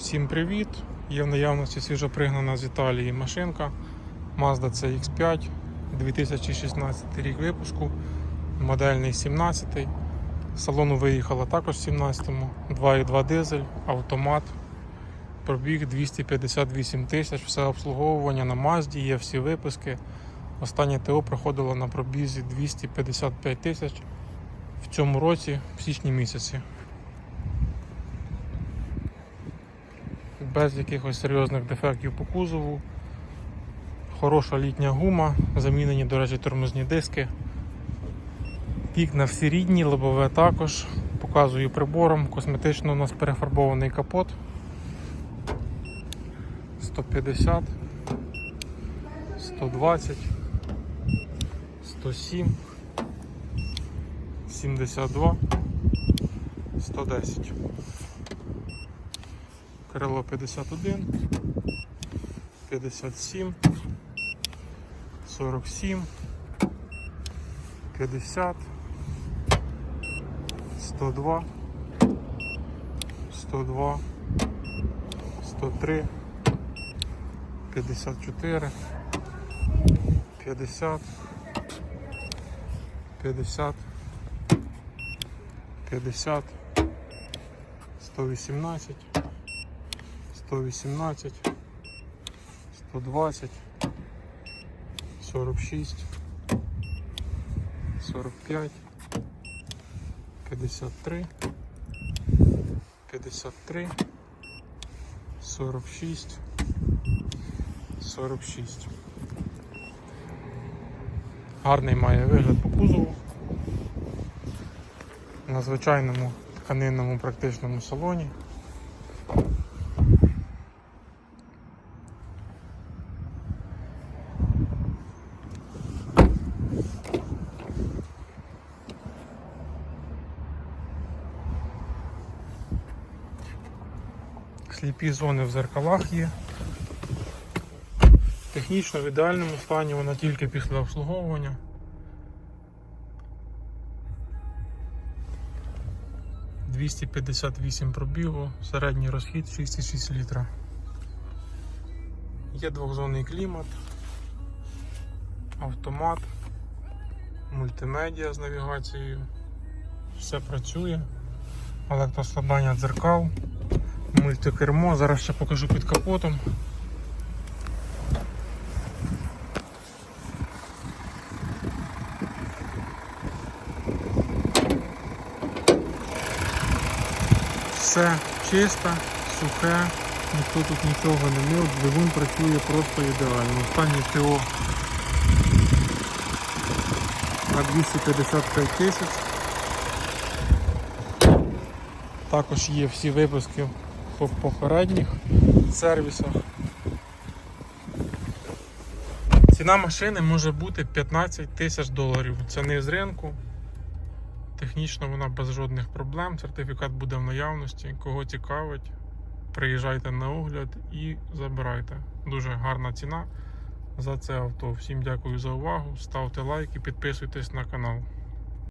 Всім привіт! Є в наявності свіжопригнана з Італії машинка Mazda CX5 2016 рік випуску, модельний 17. З салону виїхала також в 17-му, 2.2 дизель, автомат, пробіг 258 тисяч, все обслуговування на Mazda, є всі виписки. Останнє ТО проходило на пробізі 255 тисяч в цьому році, в січні місяці. Без якихось серйозних дефектів по кузову. Хороша літня гума, замінені, до речі, тормозні диски. Вікна всі рідні, лобове також. Показую прибором. Косметично у нас перефарбований капот. 150, 120, 107, 72, 110. Крило 51, 57, 47, 50, 102, 102, 103, 54, 50, 50, 50, 118, 118, 120, 46, 45, 53, 53, 46, 46. Гарний має вигляд по кузову. На звичайному тканинному практичному салоні. Сліпі зони в зеркалах є. Технічно в ідеальному стані вона тільки після обслуговування. «258 пробігу, середній розхід 6,6 літра. Є двохзонний клімат, автомат, мультимедіа з навігацією. Все працює, електроскладання дзеркал, мультикермо. Зараз ще покажу під капотом. Все чисте, сухе, ніхто тут нічого не мив, двигун працює просто ідеально. Останнє ТО на 255 тисяч. Також є всі випуски попередніх сервісах. Ціна машини може бути 15 тисяч доларів. Це не з ринку. Технічно вона без жодних проблем. Сертифікат буде в наявності. Кого цікавить, приїжджайте на огляд і забирайте. Дуже гарна ціна за це авто. Всім дякую за увагу. Ставте лайки, підписуйтесь на канал.